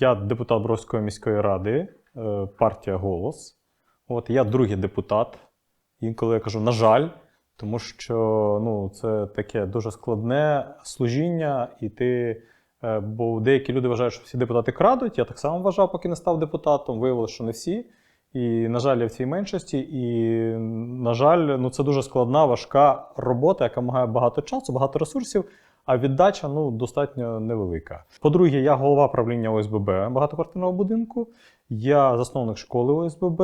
Я депутат Бровської міської ради, е, партія Голос. От я другий депутат. Інколи я кажу, на жаль, тому що ну, це таке дуже складне служіння, і ти. е, Бо деякі люди вважають, що всі депутати крадуть. Я так само вважав, поки не став депутатом. Виявилося, що не всі. І, на жаль, я в цій меншості. І, на жаль, ну, це дуже складна, важка робота, яка вимагає багато часу, багато ресурсів, а віддача ну, достатньо невелика. По-друге, я голова правління ОСББ багатоквартирного будинку, я засновник школи ОСББ.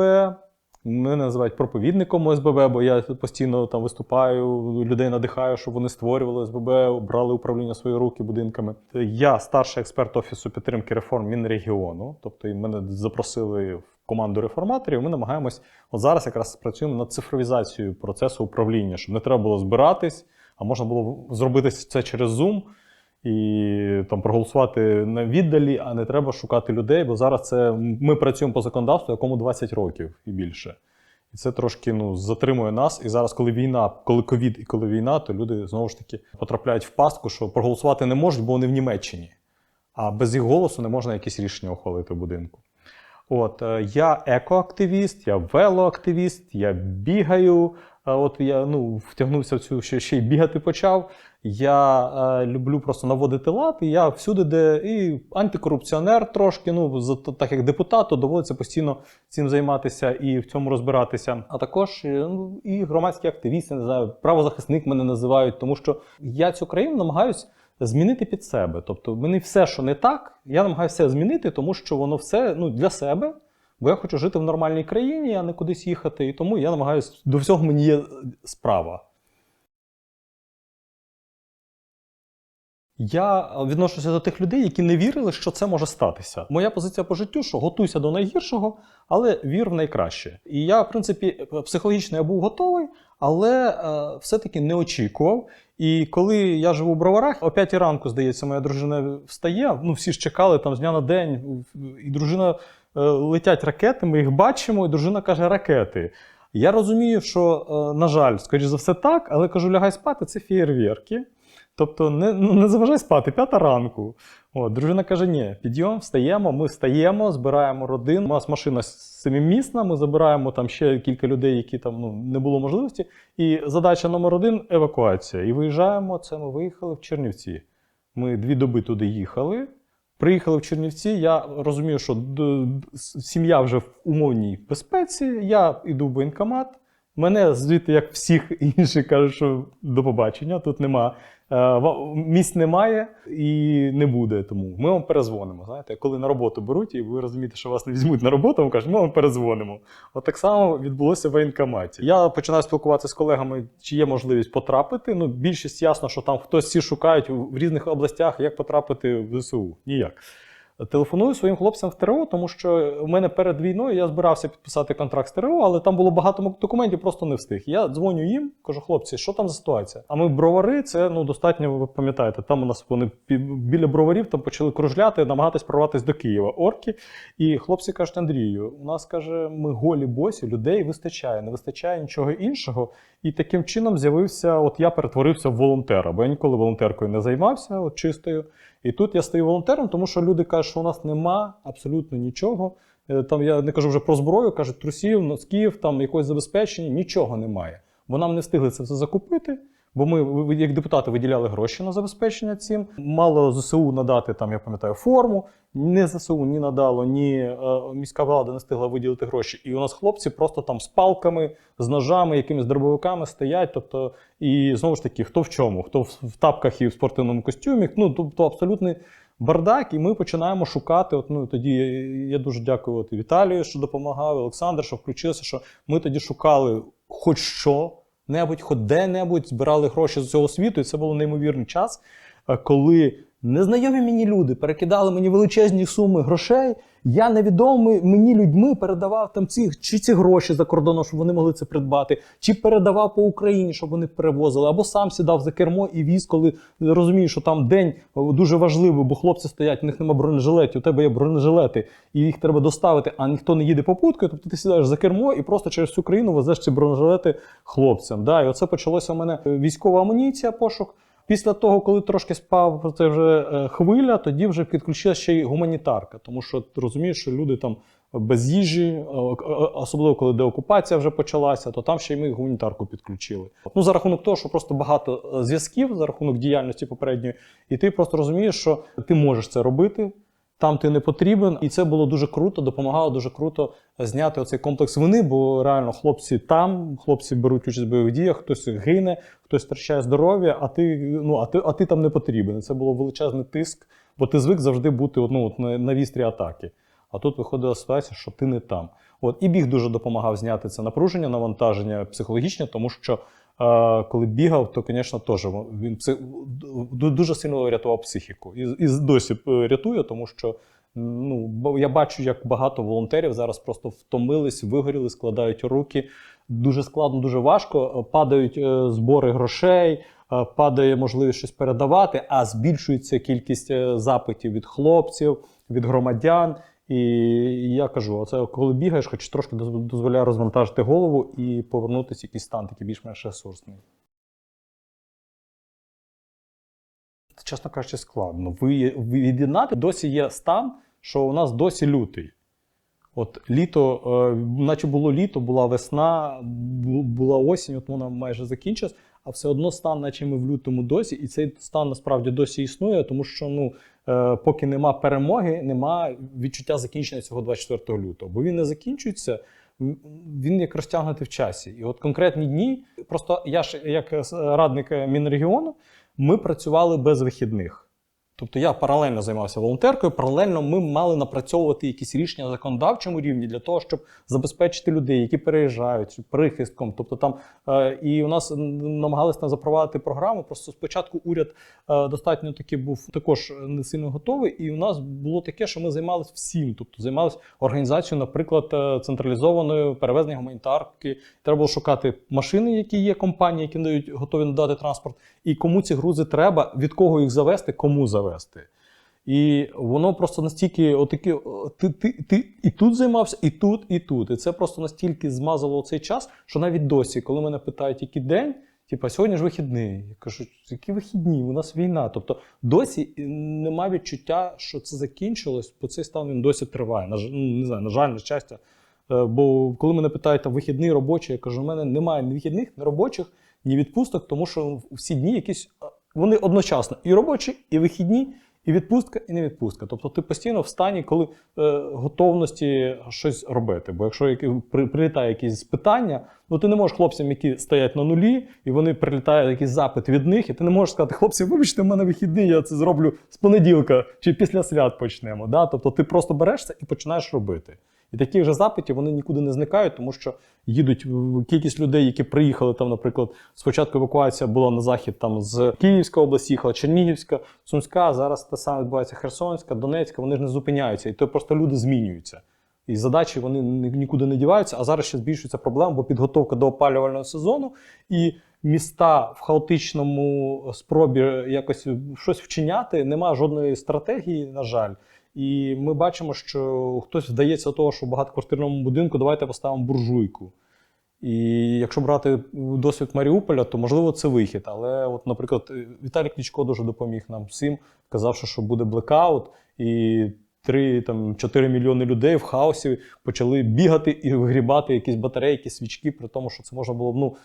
Мене називають проповідником ОСББ, бо я постійно там виступаю, людей надихаю, щоб вони створювали ОСББ, брали управління свої руки будинками. Я старший експерт Офісу підтримки реформ Мінрегіону, тобто мене запросили в команду реформаторів. Ми намагаємось от зараз якраз працюємо над цифровізацією процесу управління, щоб не треба було збиратись, а можна було зробити це через Zoom і там проголосувати на віддалі, а не треба шукати людей, бо зараз це ми працюємо по законодавству, якому 20 років і більше. І це трошки ну, затримує нас. І зараз, коли війна, коли ковід і коли війна, то люди знову ж таки потрапляють в пастку, що проголосувати не можуть, бо вони в Німеччині. А без їх голосу не можна якісь рішення ухвалити в будинку. От е, я екоактивіст, я велоактивіст, я бігаю. От я ну, втягнувся в цю ще, ще й бігати почав. Я е, люблю просто наводити лад, і я всюди, де і антикорупціонер трошки, ну за- так як депутат, то доводиться постійно цим займатися і в цьому розбиратися. А також е, ну, і громадські активісти, не знаю, правозахисник мене називають, тому що я цю країну намагаюсь змінити під себе. Тобто, мені все, що не так, я намагаюся змінити, тому що воно все ну, для себе. Бо я хочу жити в нормальній країні, а не кудись їхати. І тому я намагаюся до всього мені є справа. Я відношуся до тих людей, які не вірили, що це може статися. Моя позиція по життю, що готуйся до найгіршого, але вір в найкраще. І я, в принципі, психологічно я був готовий, але е, все-таки не очікував. І коли я живу в броварах, о 5 ранку, здається, моя дружина встає. Ну, всі ж чекали там з дня на день, і дружина е, летять ракети, ми їх бачимо, і дружина каже ракети. Я розумію, що, е, на жаль, скоріш за все так, але кажу, лягай спати, це фєєрверки. Тобто не, ну, не заважай спати, п'ята ранку. От, дружина каже: ні, підйом, встаємо, ми встаємо, збираємо родину. У нас машина семимісна, ми забираємо там ще кілька людей, які там ну, не було можливості. І задача номер один евакуація. І виїжджаємо. Це ми виїхали в Чернівці. Ми дві доби туди їхали. Приїхали в Чернівці. Я розумію, що сім'я вже в умовній безпеці. Я йду в воєнкомат. Мене звідти, як всіх інших, кажуть, що до побачення, тут нема. Е, Місць немає і не буде. Тому ми вам перезвонимо. Знаєте, коли на роботу беруть, і ви розумієте, що вас не візьмуть на роботу, ми кажуть, ми вам перезвонимо. От так само відбулося в воєнкоматі. Я починаю спілкуватися з колегами, чи є можливість потрапити. Ну, більшість ясно, що там хтось всі шукають в різних областях, як потрапити в ЗСУ. Ніяк. Телефоную своїм хлопцям в ТРО, тому що в мене перед війною я збирався підписати контракт з ТРО, але там було багато документів, просто не встиг. Я дзвоню їм, кажу, хлопці, що там за ситуація? А ми бровари, це ну достатньо, ви пам'ятаєте, там у нас вони біля броварів там почали кружляти, намагатись прорватися до Києва. Орки. І хлопці кажуть, Андрію, у нас каже, ми голі босі, людей вистачає, не вистачає нічого іншого. І таким чином з'явився, от я перетворився в волонтера, бо я ніколи волонтеркою не займався, от чистою. І тут я стаю волонтером, тому що люди кажуть, що у нас нема абсолютно нічого. Е, Там я не кажу вже про зброю, кажуть, трусів, носків, там якогось забезпечення, нічого немає. Бо нам не встигли це все закупити. Бо ми, як депутати, виділяли гроші на забезпечення цим. Мало ЗСУ надати там, я пам'ятаю, форму. Ні ЗСУ ні надало, ні е, міська влада не встигла виділити гроші. І у нас хлопці просто там з палками, з ножами, якимись дробовиками стоять. Тобто, і знову ж таки, хто в чому, хто в, тапках і в спортивному костюмі. Ну, тобто абсолютний бардак, і ми починаємо шукати. От, ну, тоді я дуже дякую от, Віталію, що допомагав, Олександр, що включився, що ми тоді шукали хоч що. Небудь, хоч де-небудь збирали гроші з цього світу, і це був неймовірний час, е, коли незнайомі мені люди перекидали мені величезні суми грошей. Я невідомий мені людьми передавав там ці чи ці гроші за кордоном, щоб вони могли це придбати, чи передавав по Україні, щоб вони перевозили, або сам сідав за кермо і віз, коли розумію, що там день дуже важливий, бо хлопці стоять, у них немає бронежилетів, у тебе є бронежилети, і їх треба доставити, а ніхто не їде попуткою. Тобто ти сідаєш за кермо і просто через всю країну везеш ці бронежилети хлопцям. Да, і оце почалося у мене е, військова амуніція, пошук. Після того, коли трошки спав це вже е, хвиля, тоді вже підключилася ще й гуманітарка, тому що розумієш, що люди там без їжі, е, особливо коли деокупація вже почалася, то там ще й ми гуманітарку підключили. Ну за рахунок того, що просто багато е, зв'язків за рахунок діяльності попередньої, і ти просто розумієш, що ти можеш це робити. Там ти не потрібен, і це було дуже круто, допомагало дуже круто зняти оцей комплекс вини, бо реально хлопці там, хлопці беруть участь в бойових діях, хтось гине, хтось втрачає здоров'я, а ти ну а ти, а ти там не потрібен. Це було величезний тиск, бо ти звик завжди бути ну, от, на, вістрі атаки. А тут виходила ситуація, що ти не там. От і біг дуже допомагав зняти це напруження, навантаження психологічне, тому що коли бігав, то, звісно, теж він пси- дуже сильно рятував психіку. І, і досі е, рятує, тому що ну, я бачу, як багато волонтерів зараз просто втомились, вигоріли, складають руки. Дуже складно, дуже важко. е, Падають е, збори грошей, падає можливість щось передавати, а збільшується кількість запитів від хлопців, від громадян. І я кажу, оце коли бігаєш, хоч трошки дозволяє розвантажити голову і повернутися в якийсь стан, такий більш-менш ресурсний. Чесно кажучи, складно. Від'єднати досі є стан, що у нас досі лютий. От літо, е, наче було літо, була весна, була осінь, от вона майже закінчилась, а все одно стан, наче ми в лютому досі, і цей стан насправді досі існує, тому що ну, поки нема перемоги, нема відчуття закінчення цього 24 лютого. Бо він не закінчується, він як розтягнути в часі. І от конкретні дні, просто я ж як е, радник е, Мінрегіону, ми працювали без вихідних. Тобто я паралельно займався волонтеркою, паралельно ми мали напрацьовувати якісь рішення на законодавчому рівні для того, щоб забезпечити людей, які переїжджають прихистком. Тобто там е, і у нас намагалися запровадити програму. Просто спочатку уряд е, достатньо таки був також не сильно готовий, і у нас було таке, що ми займалися всім. Тобто займалися організацією, наприклад, е, централізованою перевезення гуманітарки. Треба було шукати машини, які є компанії, які дають готові надати транспорт, і кому ці грузи треба, від кого їх завести, кому завести. І воно просто настільки, отакі, ти, ти, ти і тут займався, і тут, і тут. І це просто настільки змазало цей час, що навіть досі, коли мене питають, який день, типа сьогодні ж вихідний. Я кажу, які вихідні? У нас війна. Тобто досі немає відчуття, що це закінчилось, бо цей стан він досі триває. На, ну, не знаю, на жаль, на щастя. Е, Бо коли мене питають там вихідний робочий, я кажу, у мене немає ні вихідних, ні робочих, ні відпусток, тому що всі дні якісь вони одночасно і робочі, і вихідні, і відпустка, і не відпустка. Тобто ти постійно в стані, коли е, готовності щось робити. Бо якщо прилітає якісь питання, ну ти не можеш хлопцям, які стоять на нулі, і вони прилітають якийсь запит від них, і ти не можеш сказати, хлопці, вибачте, в мене вихідний, я це зроблю з понеділка чи після свят почнемо. Да? Тобто ти просто берешся і починаєш робити. І таких же запитів вони нікуди не зникають, тому що їдуть кількість людей, які приїхали там, наприклад, спочатку евакуація була на захід там з Київської області, їхала Чернігівська, Сумська. Зараз те саме відбувається Херсонська, Донецька. Вони ж не зупиняються, і то просто люди змінюються. І задачі вони нікуди не діваються. А зараз ще збільшується проблема, бо підготовка до опалювального сезону і міста в хаотичному спробі якось щось вчиняти, немає жодної стратегії, на жаль. І ми бачимо, що хтось вдається до того, що в багатоквартирному будинку давайте поставимо буржуйку. І якщо брати досвід Маріуполя, то можливо це вихід. Але, от, наприклад, Віталій Клічко дуже допоміг нам всім, казавши, що буде блекаут, і 3-4 мільйони людей в хаосі почали бігати і вигрібати якісь батареї, якісь свічки, при тому, що це можна було б ну,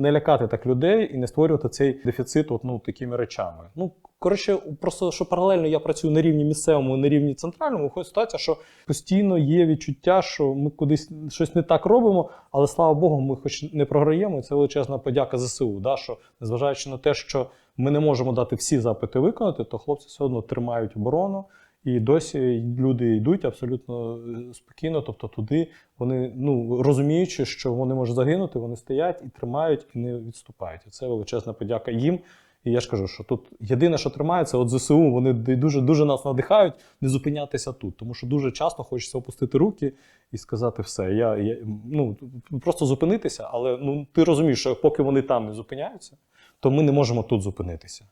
не лякати так людей і не створювати цей дефіцит от, ну, такими речами. Ну, коротше, просто що паралельно я працюю на рівні місцевому, і на рівні центральному, виходить ситуація, що постійно є відчуття, що ми кудись щось не так робимо, але слава Богу, ми хоч не програємо. І це величезна подяка ЗСУ. Да, що незважаючи на те, що ми не можемо дати всі запити виконати, то хлопці все одно тримають оборону. І досі люди йдуть абсолютно е, спокійно, тобто туди вони ну розуміючи, що вони можуть загинути, вони стоять і тримають і не відступають. Це величезна подяка їм. І я ж кажу, що тут єдине, що тримається, от ЗСУ, вони дуже дуже нас надихають не зупинятися тут, тому що дуже часто хочеться опустити руки і сказати все. Я, я ну просто зупинитися, але ну ти розумієш, що поки вони там не зупиняються, то ми не можемо тут зупинитися.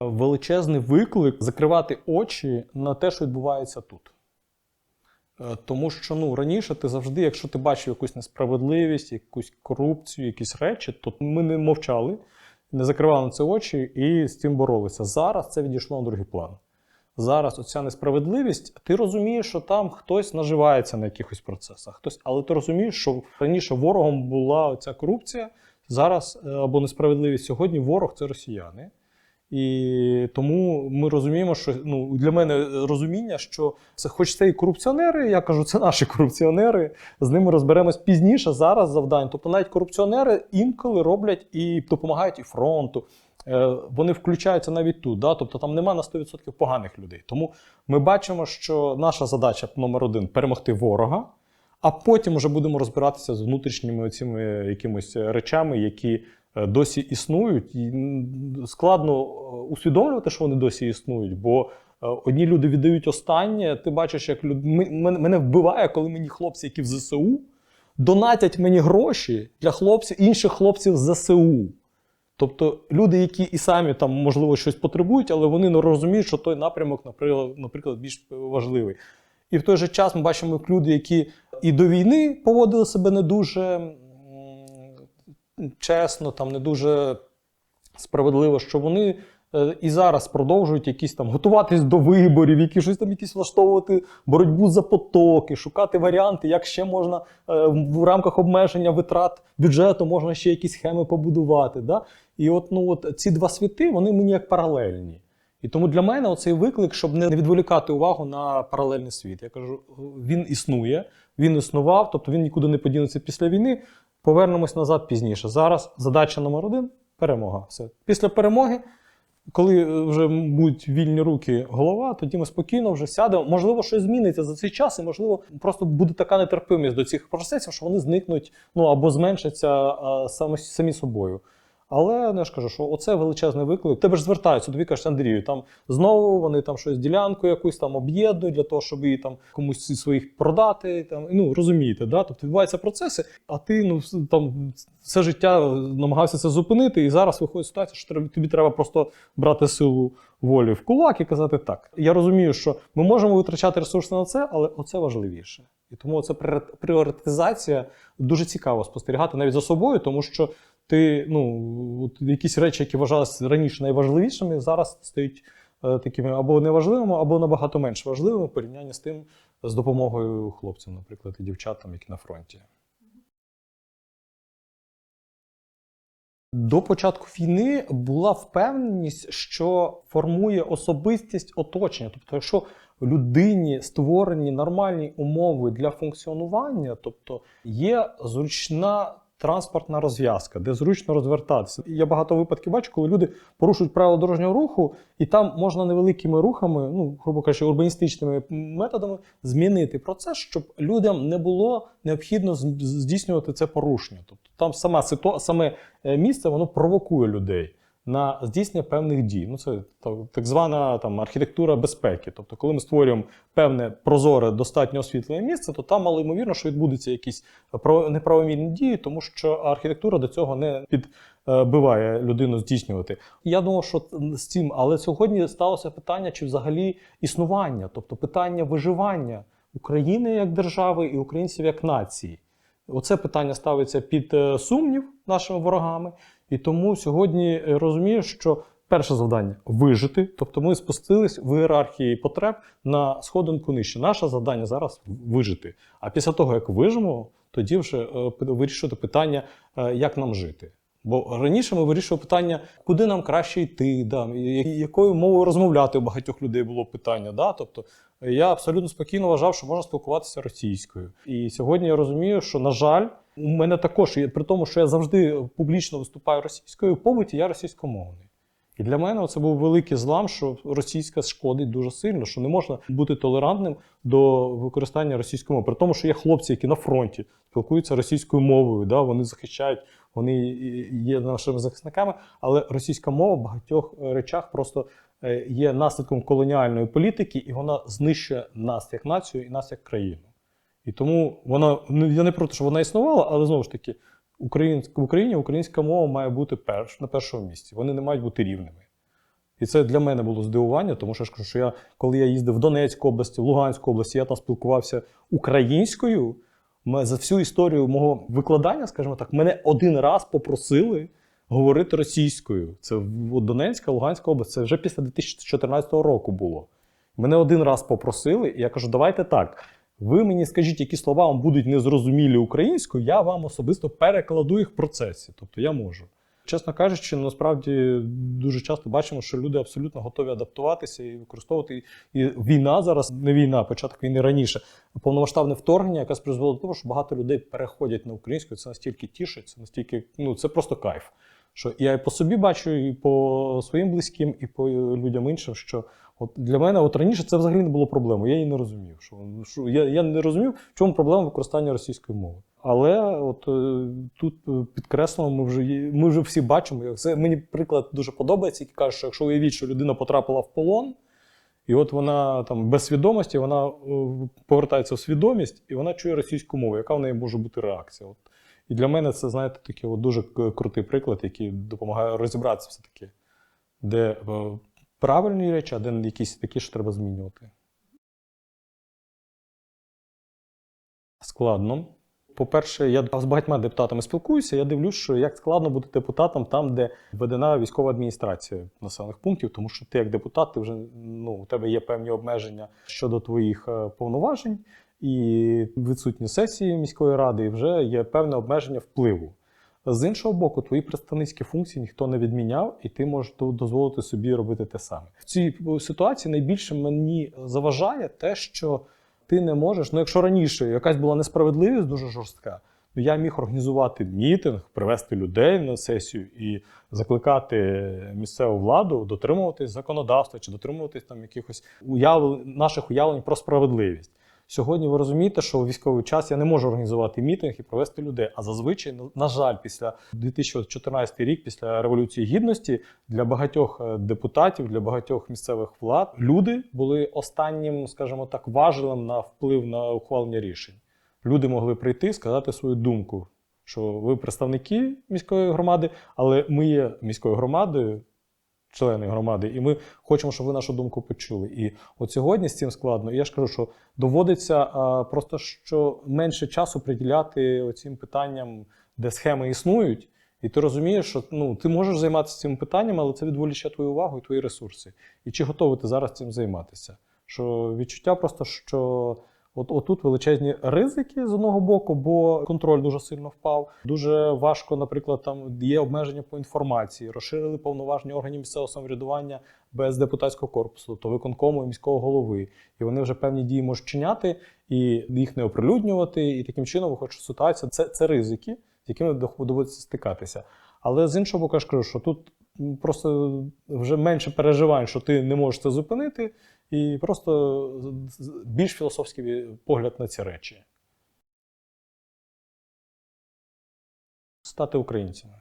Величезний виклик закривати очі на те, що відбувається тут. Е, Тому що ну раніше ти завжди, якщо ти бачив якусь несправедливість, якусь корупцію, якісь речі, то ми не мовчали, не закривали на це очі і з цим боролися. Зараз це відійшло на другий план. Зараз оця несправедливість, ти розумієш, що там хтось наживається на якихось процесах, хтось, але ти розумієш, що раніше ворогом була ця корупція, зараз е, або несправедливість. Сьогодні ворог це росіяни. І тому ми розуміємо, що ну для мене розуміння, що це, хоч це і корупціонери, я кажу, це наші корупціонери. З ними розберемось пізніше. Зараз завдань. Тобто навіть корупціонери інколи роблять і допомагають і фронту. Е, Вони включаються навіть тут. Да? Тобто там нема на 100% поганих людей. Тому ми бачимо, що наша задача номер один перемогти ворога. А потім вже будемо розбиратися з внутрішніми цими якимись речами, які досі існують. І складно е, усвідомлювати, що вони досі існують, бо е, одні люди віддають останнє. Ти бачиш, як люд... Мене, вбиває, коли мені хлопці, які в ЗСУ, донатять мені гроші для хлопців, інших хлопців з ЗСУ. Тобто люди, які і самі там, можливо, щось потребують, але вони не розуміють, що той напрямок, наприклад, більш важливий. І в той же час ми бачимо як люди, які і до війни поводили себе не дуже чесно, там не дуже справедливо, що вони е, і зараз продовжують якісь там готуватись до виборів, які щось там якісь влаштовувати боротьбу за потоки, шукати варіанти, як ще можна е, в рамках обмеження витрат бюджету можна ще якісь схеми побудувати. Да? І от, ну, от ці два світи, вони мені як паралельні. І тому для мене оцей виклик, щоб не відволікати увагу на паралельний світ. Я кажу, він існує, він існував, тобто він нікуди не подінеться після війни. Повернемось назад пізніше. Зараз задача номер один перемога. Все. Після перемоги, коли е, вже будуть вільні руки голова, тоді ми спокійно вже сядемо. Можливо, щось зміниться за цей час, і можливо, просто буде така нетерпимість до цих процесів, що вони зникнуть ну або зменшаться а, самі, самі собою. Але ну, я ж кажу, що оце величезний виклик. Тебе ж звертаються, тобі кажуть, Андрію, там знову вони там щось ділянку якусь там об'єднують для того, щоб її там комусь своїх продати. Там ну розумієте, да? Тобто відбуваються процеси, а ти ну там все життя намагався це зупинити, і зараз виходить ситуація, що тобі треба просто брати силу волі в кулак і казати так. Я розумію, що ми можемо витрачати ресурси на це, але оце важливіше. І тому це пріоритизація дуже цікаво спостерігати навіть за собою, тому що ти ну от якісь речі, які вважалися раніше найважливішими, зараз стають е, такими або неважливими, або набагато менш важливими в порівнянні з тим, з допомогою хлопцям, наприклад, і дівчатам, які на фронті. До початку війни була впевненість, що формує особистість оточення. Тобто, якщо людині створені нормальні умови для функціонування, тобто є зручна транспортна розв'язка, де зручно розвертатися. Я багато випадків бачу, коли люди порушують правила дорожнього руху, і там можна невеликими рухами, ну грубо кажучи, урбаністичними методами змінити процес, щоб людям не було необхідно здійснювати це порушення. Тобто там сама саме е, місце воно провокує людей на здійснення певних дій. Ну це так, звана там архітектура безпеки. Тобто, коли ми створюємо певне прозоре, достатньо освітлене місце, то там мало ймовірно, що відбудуться якісь неправомірні дії, тому що архітектура до цього не підбиває людину здійснювати. Я думав, що з цим, але сьогодні сталося питання, чи взагалі існування, тобто питання виживання України як держави і українців як нації. Оце питання ставиться під е, сумнів нашими ворогами. І тому сьогодні е, розумію, що перше завдання вижити. Тобто ми спустились в ієрархії потреб на сходинку нижче. Наше завдання зараз вижити. А після того, як вижимо, тоді вже е, вирішувати питання, е, як нам жити. Бо раніше ми вирішували питання, куди нам краще йти, да, якою мовою розмовляти у багатьох людей було питання. Да? Тобто я абсолютно спокійно вважав, що можна спілкуватися російською. І сьогодні я розумію, що, на жаль, у мене також, при тому, що я завжди публічно виступаю російською, побуті я російськомовний. І для мене це був великий злам, що російська шкодить дуже сильно, що не можна бути толерантним до використання російської мови. При тому, що є хлопці, які на фронті спілкуються російською мовою, да, вони захищають, вони є нашими захисниками, але російська мова в багатьох е, речах просто е, є наслідком колоніальної політики, і вона знищує нас як націю і нас як країну. І тому вона ну, я не проти, що вона існувала, але знову ж таки, в Україні українська мова має бути перш, на першому місці. Вони не мають бути рівними. І це для мене було здивування, тому що я кажу, що я, коли я їздив в Донецьку області, в Луганську область, я там спілкувався українською. За всю історію мого викладання, скажімо так, мене один раз попросили говорити російською. Це Донецька, Луганська область. Це вже після 2014 року було. Мене один раз попросили, і я кажу, давайте так. Ви мені скажіть, які слова вам будуть незрозумілі українською, я вам особисто перекладу їх в процесі. Тобто я можу. Чесно кажучи, насправді дуже часто бачимо, що люди абсолютно готові адаптуватися і використовувати. І війна зараз не війна, початок війни раніше. Повномасштабне вторгнення, яке призвело до того, що багато людей переходять на українську. Це настільки тішить, це настільки, ну це просто кайф. Що я і по собі бачу, і по своїм близьким, і по людям іншим, що от для мене, от раніше це взагалі не було проблемою. Я її не розумів. Що, що я, я не розумів, в чому проблема використання російської мови. Але от е, тут е, підкреслено, ми вже ми вже всі бачимо. Це мені приклад дуже подобається, який каже, що якщо уявіть, що людина потрапила в полон, і от вона там без свідомості, вона е, повертається в свідомість, і вона чує російську мову. Яка в неї може бути реакція? От. І для мене це, знаєте, такий от дуже крутий приклад, який допомагає розібратися все-таки, де правильні речі, а де якісь такі, що треба змінювати. Складно. По-перше, я з багатьма депутатами спілкуюся. Я дивлюсь, що як складно бути депутатом там, де введена військова адміністрація населених пунктів, тому що ти як депутат, ти вже ну у тебе є певні обмеження щодо твоїх е, повноважень, і відсутні сесії міської ради, і вже є певне обмеження впливу. З іншого боку, твої представницькі функції ніхто не відміняв, і ти можеш дозволити собі робити те саме. В цій ситуації найбільше мені заважає те, що ти не можеш. Ну, якщо раніше якась була несправедливість дуже жорстка, ну я міг організувати мітинг, привести людей на сесію і закликати місцеву владу дотримуватись законодавства чи дотримуватись там якихось уяв... наших уявлень про справедливість. Сьогодні ви розумієте, що у військовий час я не можу організувати мітинг і провести людей. А зазвичай, на- на жаль, після 2014 рік, після революції гідності, для багатьох е, депутатів, для багатьох місцевих влад люди були останнім, скажімо так, важелем на вплив на ухвалення рішень. Люди могли прийти, сказати свою думку, що ви представники міської громади, але ми є міською громадою, члени громади, і ми хочемо, щоб ви нашу думку почули. І от сьогодні з цим складно. І я ж кажу, що доводиться а, просто що менше часу приділяти цим питанням, де схеми існують. І ти розумієш, що ну, ти можеш займатися цим питанням, але це відволіче твою увагу і твої ресурси. І чи готовий ти зараз цим займатися? Що відчуття просто, що от отут величезні ризики з одного боку, бо контроль дуже сильно впав. Дуже важко, наприклад, там є обмеження по інформації, розширили повноваження органів місцевого самоврядування без депутатського корпусу, то виконкому і міського голови. І вони вже певні дії можуть чиняти і їх не оприлюднювати. І таким чином виходить, ситуація це, це ризики, з якими доводиться стикатися. Але з іншого боку, я ж кажу, що тут просто вже менше переживань, що ти не можеш це зупинити, і просто більш філософський погляд на ці речі. Стати українцями.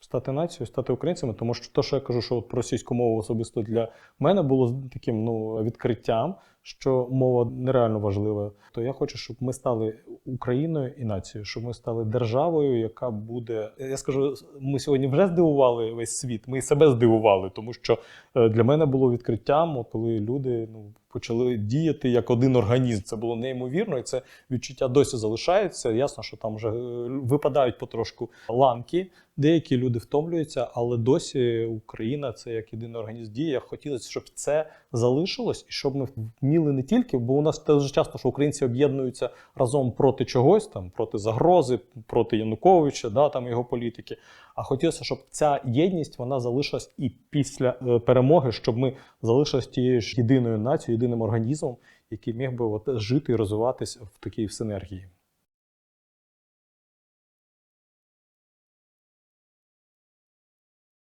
Стати нацією, стати українцями, тому що те, що я кажу, що про російську мову особисто для мене було таким ну, відкриттям, що мова нереально важлива. То я хочу, щоб ми стали Україною і нацією, щоб ми стали державою, яка буде. Я скажу, ми сьогодні вже здивували весь світ. Ми і себе здивували, тому що е, для мене було відкриттям, коли люди ну, почали діяти як один організм. Це було неймовірно, і це відчуття досі залишається. Ясно, що там вже е, випадають потрошку ланки. Деякі люди втомлюються, але досі Україна це як єдиний організм діє. Хотілося, щоб це залишилось, і щоб ми вміли не тільки, бо у нас теж часто, що українці об'єднуються разом проти чогось, там проти загрози, проти Януковича, да, там його політики. А хотілося, щоб ця єдність вона залишилась і після е, перемоги, щоб ми залишились тією ж єдиною нацією, єдиним організмом, який міг би от жити і розвиватись в такій синергії.